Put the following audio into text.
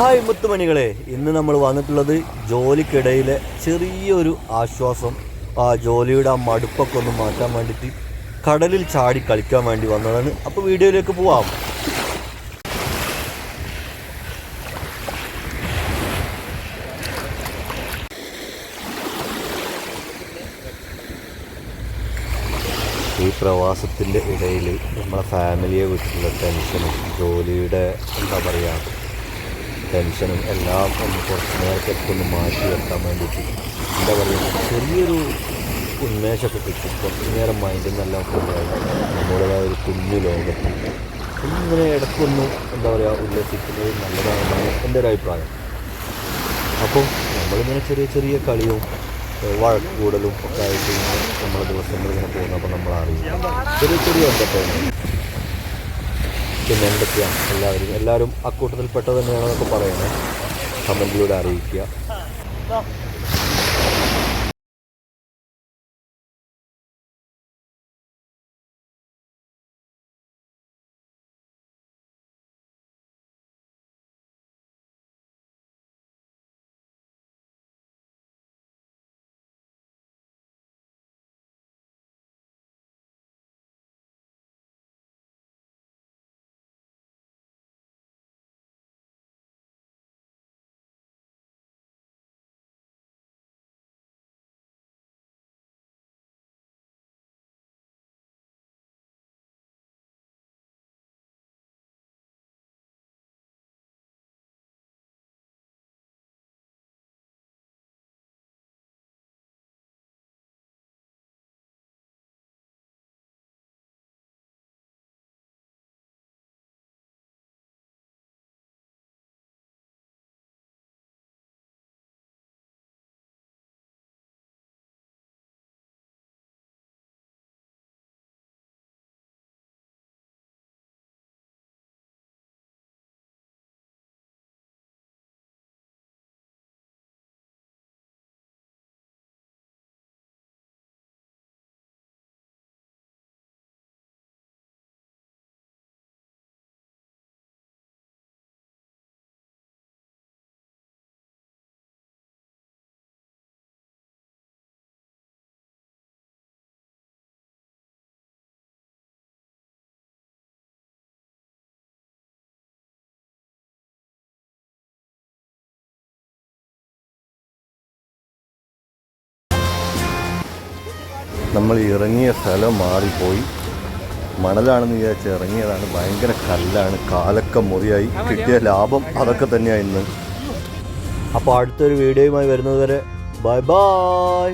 Hi മുത്തുമണികളെ ഇന്ന് നമ്മൾ വന്നിട്ടുള്ളത് ജോലിക്കിടയിലെ ചെറിയൊരു ആശ്വാസം. ആ ജോലിയുടെ ആ മടുപ്പൊക്കെ ഒന്ന് മാറ്റാൻ വേണ്ടിയിട്ട് കടലിൽ ചാടി കളിക്കാൻ വേണ്ടി വന്നതാണ്. അപ്പോൾ വീഡിയോയിലേക്ക് പോവാം. ഈ പ്രവാസത്തിന്റെ ഇടയിൽ നമ്മളെ ഫാമിലിയെ വിട്ടുള്ള ടെൻഷനും ജോലിയുടെ എന്താ പറയുക ടെൻഷനും എല്ലാം ഒന്ന് കുറച്ച് നേരത്തേക്ക് ഒന്ന് മാറ്റി വെക്കാൻ വേണ്ടിയിട്ട് എന്താ പറയുക ചെറിയൊരു ഉന്മേഷമൊക്കെ കിട്ടും. കുറച്ച് നേരം മൈൻഡിൽ നിന്നെല്ലാം നമ്മുടേതായ ഒരു കുഞ്ഞു ലോകത്ത് ഇങ്ങനെ ഇടയ്ക്കൊന്നും എന്താ പറയുക ഉല്ലസിക്കുന്നത് നല്ലതാണെന്നാണ് എന്റെ ഒരു അഭിപ്രായം. അപ്പോൾ നമ്മളിങ്ങനെ ചെറിയ ചെറിയ കളിയും വഴക്കൂടലും ഒക്കെ ആയിട്ട് നമ്മളെ ദിവസങ്ങൾ ഇങ്ങനെ പോകുന്നപ്പോൾ നമ്മൾ അറിയും ചെറിയ ചെറിയ എന്റർടൈൻമെന്റ് പിന്നെ എന്തൊക്കെയാണ്? എല്ലാവരും എല്ലാവരും അക്കൂട്ടത്തിൽപ്പെട്ട തന്നെയാണെന്നൊക്കെ പറയുന്നത് കമന്റിലൂടെ അറിയിക്കുക. നമ്മൾ ഇറങ്ങിയ സ്ഥലം മാറിപ്പോയി. മണലാണെന്ന് വിചാരിച്ച് ഇറങ്ങിയതാണ്. ഭയങ്കര കല്ലാണ്. കാലൊക്കെ മുറിയായി. കിട്ടിയ ലാഭം അതൊക്കെ തന്നെയാണ് ഇന്ന്. അപ്പോൾ അടുത്തൊരു വീഡിയോയുമായി വരുന്നത് വരെ ബൈ ബൈ.